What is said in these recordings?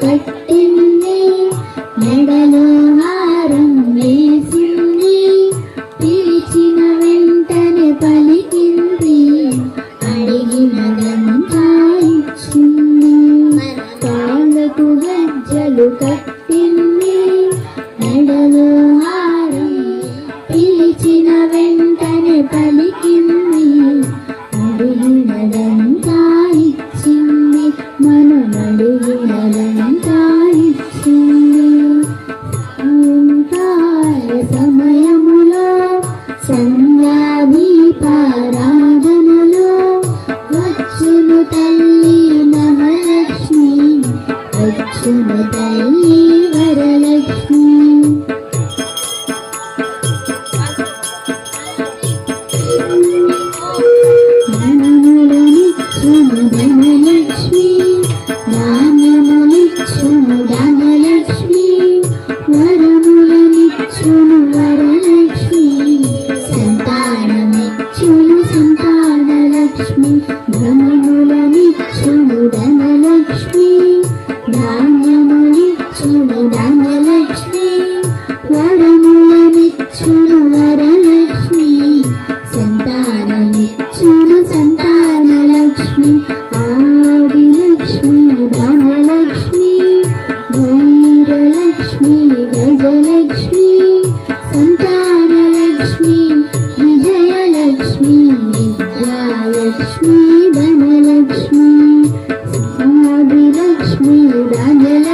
పట్టింది మెడలో నీ పారాధనలో వచ్చును తల్లి నవలక్ష్మి వచ్చును తల్లి ఆదిలక్ష్మి ధనలక్ష్మి వీరలక్ష్మి గజలక్ష్మి సంతానలక్ష్మి విజయలక్ష్మి విద్యాలక్ష్మి ధనలక్ష్మి ఆదిలక్ష్మి ధనలక్ష్మి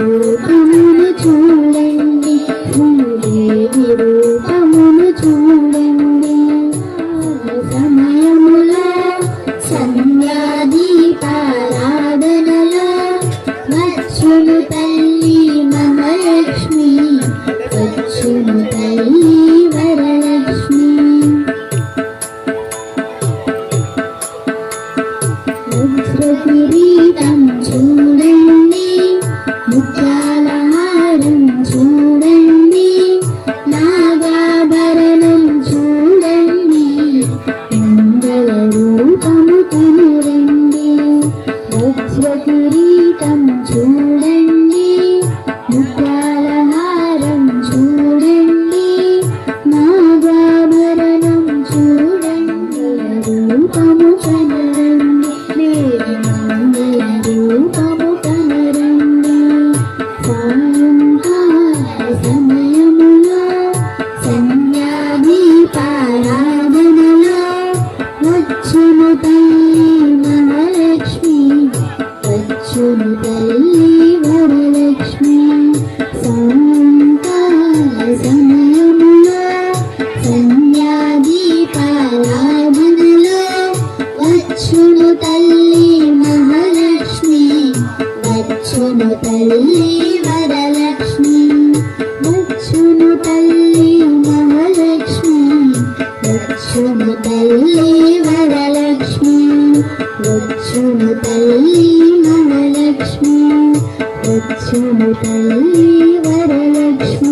రూపమును చూడండి ఉండేది రూపమును చూడండి. సమయముల సంధ్యా వరలక్ష్మి వచ్చును తల్లి వరలక్ష్మి వచ్చును తల్లి వరలక్ష్మి.